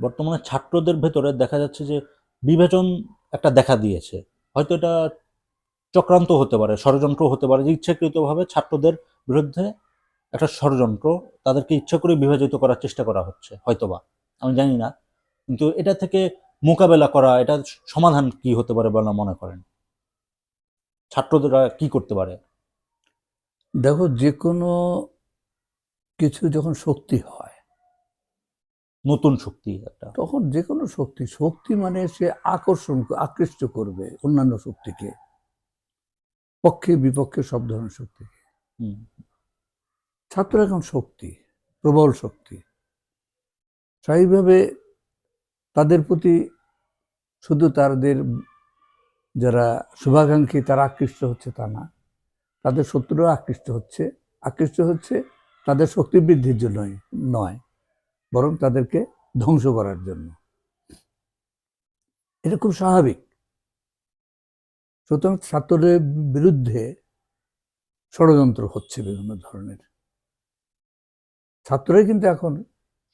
বর্তমানে ছাত্রদের ভেতরে দেখা যাচ্ছে যে বিভাজন একটা দেখা দিয়েছে। হয়তো এটা চক্রান্ত হতে পারে, ষড়যন্ত্র হতে পারে, যে ইচ্ছাকৃতভাবে ছাত্রদের বিরুদ্ধে একটা ষড়যন্ত্র তাদেরকে ইচ্ছা করে বিভাজিত করার চেষ্টা করা হচ্ছে, হয়তোবা, আমি জানি না। কিন্তু এটা থেকে মোকাবেলা করা, এটা সমাধান কি হতে পারে বলে মনে করেন? ছাত্ররা কি করতে পারে? দেখো যে কোনো কিছু যখন শক্তি হয় নতুন শক্তি একটা। তখন যে কোনো শক্তি শক্তি মানে সে আকর্ষণ আকৃষ্ট করবে অন্যান্য শক্তিকে। পক্ষে বিপক্ষে সব ধরনের শক্তিকে। হুম, ছাত্র এখন শক্তি প্রবল শক্তি। স্বাভাবিকভাবে তাদের প্রতি শুধু তাদের যারা শুভাকাঙ্ক্ষী তারা আকৃষ্ট হচ্ছে তা না। তাদের শত্রুরা আকৃষ্ট হচ্ছে। আকৃষ্ট হচ্ছে তাদের শক্তি বৃদ্ধির জন্যই নয়। বরং তাদেরকে ধ্বংস করার জন্য। এটা খুব স্বাভাবিক। সুতরাং ছাত্রদের বিরুদ্ধে ষড়যন্ত্র হচ্ছে বিভিন্ন ধরনের। ছাত্ররাই কিন্তু এখন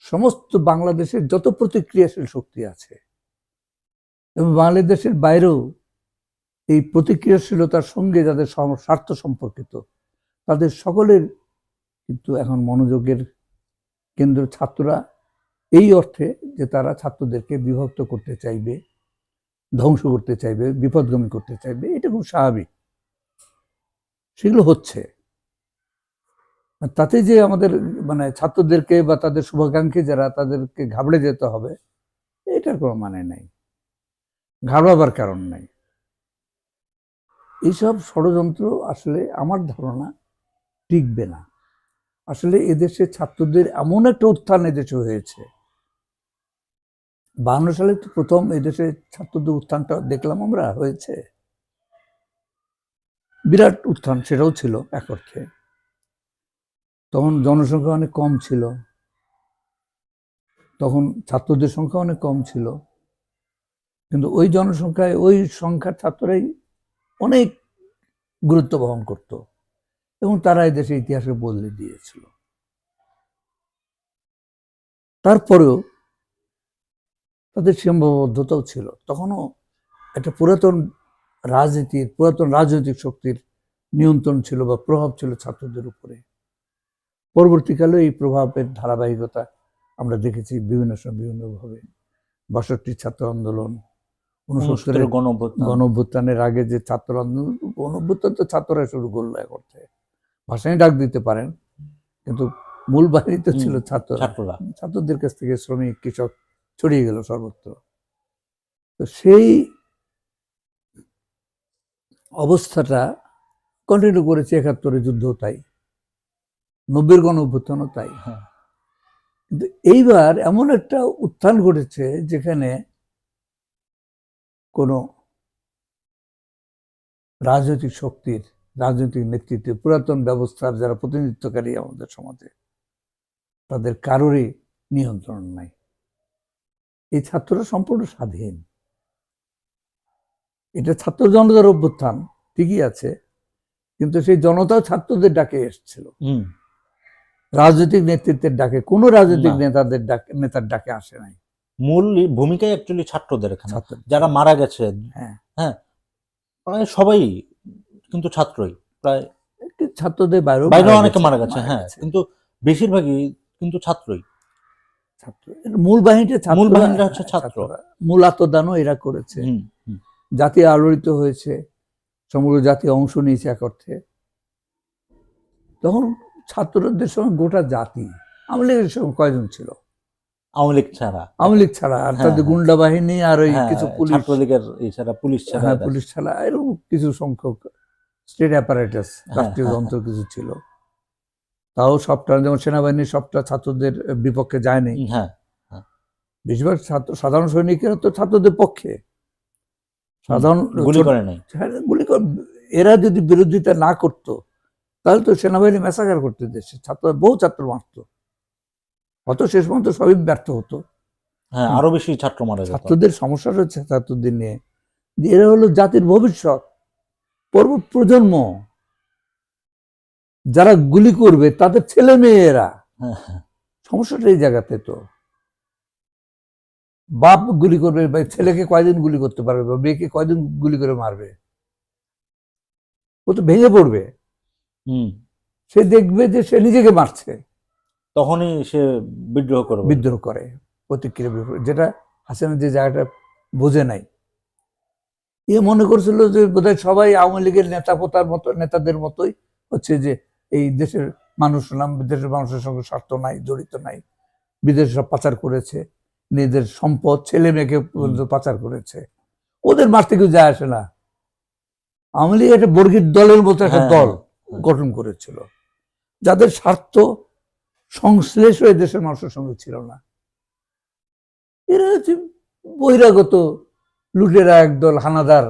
সমস্ত বাংলাদেশের যত প্রতিক্রিয়াশীল শক্তি আছে, এবং বাংলাদেশের বাইরেও এই প্রতিক্রিয়াশীলতার সঙ্গে যাদের স্বার্থ সম্পর্কিত, তাদের সকলের কিন্তু এখন মনোযোগের কেন্দ্র ছাত্ররা এই অর্থে যে তারা ছাত্রদেরকে বিভক্ত করতে চাইবে, ধ্বংস করতে চাইবে, বিপদগামী করতে চাইবে, এটা খুব স্বাভাবিক। সেগুলো হচ্ছে। তাতে যে আমাদের মানে ছাত্রদেরকে বা তাদের শুভাকাঙ্ক্ষী যারা, তাদেরকে ঘাবড়ে যেতে হবে, এটার কোনো মানে নাই। ঘাবড়াবার কারণ নাই। এইসব ষড়যন্ত্র আসলে আমার ধারণা টিকবে না। আসলে এদেশে ছাত্রদের এমন একটা উত্থান এদেশে হয়েছে। বাহান্ন সালে তো প্রথম এদেশে ছাত্রদের উত্থানটা দেখলাম আমরা, হয়েছে। বিরাট উত্থান, সেটাও ছিল এক অর্থে তখন জনসংখ্যা অনেক কম ছিল। তখন ছাত্রদের সংখ্যা অনেক কম ছিল। কিন্তু ওই জনসংখ্যায় ওই সংখ্যার ছাত্ররাই অনেক গুরুত্ব বহন করত এবং তারা এই দেশের ইতিহাসে বদলে দিয়েছিল। তারপরেও তাদের সীমাবদ্ধতাও ছিল। তখনও একটা পুরাতন রাজনীতির পুরাতন রাজনৈতিক শক্তির নিয়ন্ত্রণ ছিল বা প্রভাব ছিল ছাত্রদের উপরে। পরবর্তীকালে এই প্রভাবের ধারাবাহিকতা আমরা দেখেছি বিভিন্ন সময় বিভিন্নভাবে। বাষট্টি ছাত্র আন্দোলন উনসত্তরের গণ অভ্যুত্থান। আগে যে ছাত্র আন্দোলন গণ অভ্যুত্থান তো ছাত্ররা শুরু করল এক অর্থে। ভাষায় ডাক দিতে পারেন কিন্তু মূল বাহিনী তো ছিল ছাত্র ছাত্ররা। ছাত্রদের কাছ থেকে শ্রমিক কৃষক ছড়িয়ে গেল সর্বত্র। তো সেই অবস্থাটা কন্টিনিউ করেছে একাত্তরে যুদ্ধ তাই নব্বের গণ অভ্যুত্থানও তাই। হ্যাঁ। কিন্তু এইবার এমন একটা উত্থান ঘটেছে যেখানে কোনো রাজনৈতিক শক্তির রাজনৈতিক নেতৃত্বে পুরাতন ব্যবস্থার যারা প্রতিনিধিত্বকারী আমাদের সমাজে তাদের কারোরই নিয়ন্ত্রণ নাই। এই ছাত্ররা সম্পূর্ণ স্বাধীন। এটা ছাত্র জনতার অভ্যুত্থান ঠিকই আছে কিন্তু সেই জনতাও ছাত্রদের ডাকে এসেছিল। রাজনৈতিক নেতৃত্বের ডাকে কোনো রাজনৈতিক নেতাদের ডাকে নেতার ডাকে আসে নাই। মূল ভূমিকাই অ্যাকচুয়ালি ছাত্রদের এখানে। ছাত্র। যারা মারা গেছে হ্যাঁ। হ্যাঁ প্রায় সবাই কিন্তু ছাত্রই প্রায় ছাত্রদের বাইরেও বাইরেও অনেকে মারা গেছে হ্যাঁ কিন্তু বেশিরভাগই কিন্তু ছাত্রই। ছাত্র। মূল বাহিনীটা মূল বাহিনীটা হচ্ছে ছাত্র। মূল আত্মদানও এরা করেছে। হুম, হুম। জাতি আলোড়িত হয়েছে সমগ্র জাতি অংশ নিয়েছে এক অর্থে। তখন ছাত্রদের সঙ্গে গোটা জাতি আওয়ামী লীগের সঙ্গে কয়জন ছিল? আওয়ামী লীগ ছাড়া। আওয়ামী লীগ ছাড়া আর হ্যাঁ, তাদের হ্যাঁ। গুন্ডা বাহিনী আর ওই হ্যাঁ, কিছু পুলিশ। ছাত্রলীগের এছাড়া পুলিশ ছাড়া পুলিশ ছাড়া এরকম কিছু সংখ্যক স্টেট অ্যাপারেটাস রাষ্ট্রীয় যন্ত্র কিছু ছিল। তাও সবটা যেমন সেনাবাহিনী সবটা ছাত্রদের বিপক্ষে যায়নি। হ্যাঁ বেশিরভাগ ছাত্র সাধারণ সৈনিকেরা তো ছাত্রদের পক্ষে। সাধারণ গুলি করে নাই। হ্যাঁ, গুলি এরা যদি বিরোধিতা না করত তাহলে তো সেনাবাহিনী মেসাকার করতে দেশে ছাত্র বহু ছাত্র মারত। হয়তো শেষ পর্যন্ত সবই ব্যর্থ হতো। হ্যাঁ আরও বেশি ছাত্র মারা ছাত্রদের সমস্যা হচ্ছে ছাত্রদের নিয়ে। এরা হলো জাতির ভবিষ্যৎ। পর্ব প্রজন্ম। যারা গুলি করবে তাদের ছেলে মেয়েরা। সমস্যাটা এই জায়গাতে তো। বাপ গুলি করবে ছেলেকে কয়দিন গুলি করতে পারবে বা মেয়েকে কয়দিন গুলি করে মারবে? ও তো ভেঙে পড়বে। সে দেখবে যে সে নিজেকে মারছে। তখনই সে বিদ্রোহ করবে। বিদ্রোহ করে প্রতিক্রিয়া যেটা হাসিনা যে জায়গাটা বোঝে নাই। এ মনে করছিল যে বোধহয় সবাই আওয়ামী লীগের নেতা পোতার মতো নেতাদের মতোই হচ্ছে যে এই দেশের মানুষ নাম দেশের মানুষের সঙ্গে স্বার্থ নাই জড়িত নাই। বিদেশে সব পাচার করেছে নিজেদের সম্পদ ছেলে মেয়েকে পর্যন্ত পাচার করেছে। ওদের মারতে কেউ যায় আসে না। আওয়ামী লীগ একটা বর্গীর দলের মতো একটা হ্যাঁ, দল হ্যাঁ। গঠন করেছিল। যাদের স্বার্থ সংশ্লেষ হয়ে দেশের মানুষের সঙ্গে ছিল না। এরা হচ্ছে বহিরাগত লুটেরা একদল হানাদার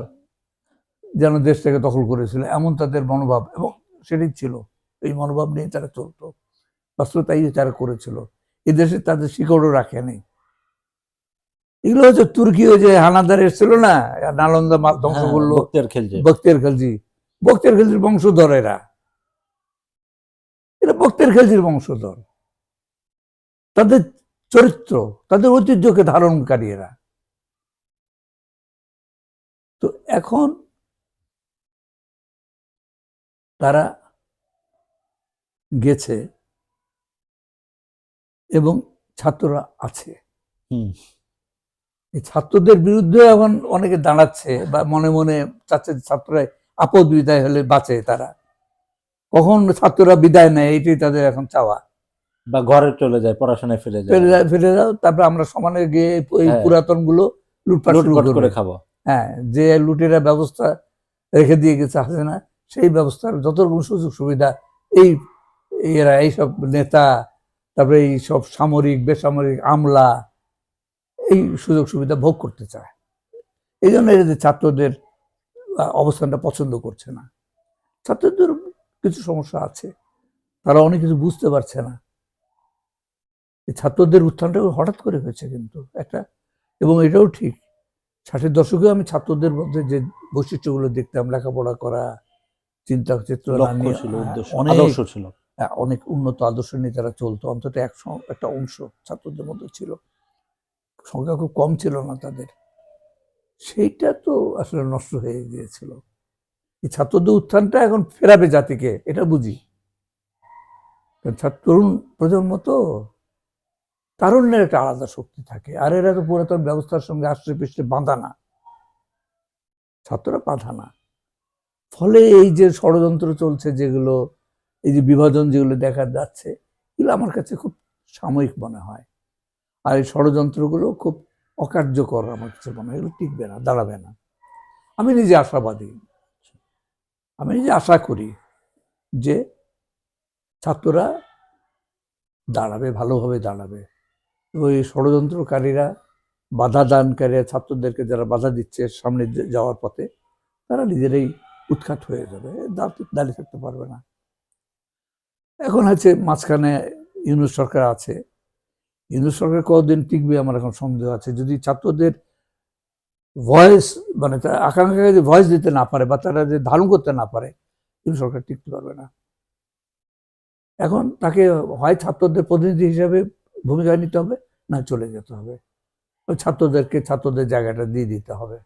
যেন দেশটাকে দখল করেছিল এমন তাদের মনোভাব এবং সেটাই ছিল। এই মনোভাব নিয়ে তারা চলতো বাস্তবতাই তারা করেছিল এই দেশে তাদের শিকড়ও রাখেনি। এগুলো হচ্ছে তুর্কি ওই যে হানাদার এসেছিল না নালন্দা ধ্বংস হ্যাঁ, করল। বক্তিয়ার খেলছে বক্তের খেলজি। বক্তের খেলজির বংশধর এরা। এরা বক্তের খেলজির বংশধর। তাদের চরিত্র তাদের ঐতিহ্যকে ধারণকারী এরা। তো এখন তারা গেছে এবং ছাত্ররা আছে। এই ছাত্রদের বিরুদ্ধে এখন অনেকে দাঁড়াচ্ছে বা মনে মনে চাচ্ছে ছাত্ররা আপদ বিদায় হলে বাঁচে তারা। কখন ছাত্ররা বিদায় নেয় এটাই তাদের এখন চাওয়া। বা ঘরে চলে যায় পড়াশোনায় ফিরে যায়। ফিরে যায়- ফিরে যাও তারপরে আমরা সমানে গিয়ে এই হ্যাঁ। পুরাতনগুলো লুটপাট। করে খাব। হ্যাঁ যে লুটেরা ব্যবস্থা রেখে দিয়ে গেছে হাসিনা সেই ব্যবস্থার যত রকম সুযোগ সুবিধা এই এরা এইসব নেতা তারপরে এই সব সামরিক বেসামরিক আমলা এই সুযোগ সুবিধা ভোগ করতে চায়। এই জন্য যে ছাত্রদের অবস্থানটা পছন্দ করছে না। ছাত্রদের কিছু সমস্যা আছে তারা অনেক কিছু বুঝতে পারছে না। ছাত্রদের উত্থানটা হঠাৎ করে হয়েছে কিন্তু একটা এবং এটাও ঠিক। ষাটের দশকে আমি ছাত্রদের মধ্যে যে বৈশিষ্ট্যগুলো দেখতাম লেখাপড়া করা চিন্তা চেতনা ছিল অনেক ছিল। হ্যাঁ, অনেক উন্নত আদর্শ নিয়ে তারা চলতো। অন্তত এক একটা অংশ ছাত্রদের মধ্যে ছিল। সংখ্যা খুব কম ছিল না তাদের। সেইটা তো আসলে নষ্ট হয়ে গিয়েছিল। এই ছাত্রদের উত্থানটা এখন ফেরাবে জাতিকে, এটা বুঝি। তরুণ প্রজন্ম তো তারুণ্যের একটা আলাদা শক্তি থাকে। আর এরা তো পুরাতন ব্যবস্থার সঙ্গে আশ্রয় পৃষ্ঠে বাঁধা না। ছাত্ররা বাঁধা না। ফলে এই যে ষড়যন্ত্র চলছে যেগুলো এই যে বিভাজন যেগুলো দেখা যাচ্ছে, এগুলো আমার কাছে খুব সাময়িক মনে হয়। আর এই ষড়যন্ত্রগুলো খুব অকার্যকর আমার কাছে মনে হয়, এগুলো টিকবে না, দাঁড়াবে না। আমি নিজে আশাবাদী। আমি নিজে আশা করি যে ছাত্ররা দাঁড়াবে, ভালোভাবে দাঁড়াবে। এই ষড়যন্ত্রকারীরা, বাধা দানকারীরা, ছাত্রদেরকে যারা বাধা দিচ্ছে সামনে যাওয়ার পথে, তারা নিজেরাই উৎখাত হয়ে যাবে দাঁড়- দাঁড়িয়ে থাকতে পারবে না। এখন হচ্ছে মাঝখানে ইউনুস সরকার আছে। ইউনুস সরকার কতদিন টিকবে আমার এখন সন্দেহ আছে। যদি ছাত্রদের ভয়েস মানে আকাঙ্ক্ষাকে যদি ভয়েস দিতে না পারে বা তারা যে ধারণ করতে না পারে, ইউনুস সরকার টিকতে পারবে না। এখন তাকে হয় ছাত্রদের প্রতিনিধি হিসাবে ভূমিকা নিতে হবে, না চলে যেতে হবে। ছাত্রদেরকে ছাত্রদের জায়গাটা দিয়ে দিতে হবে।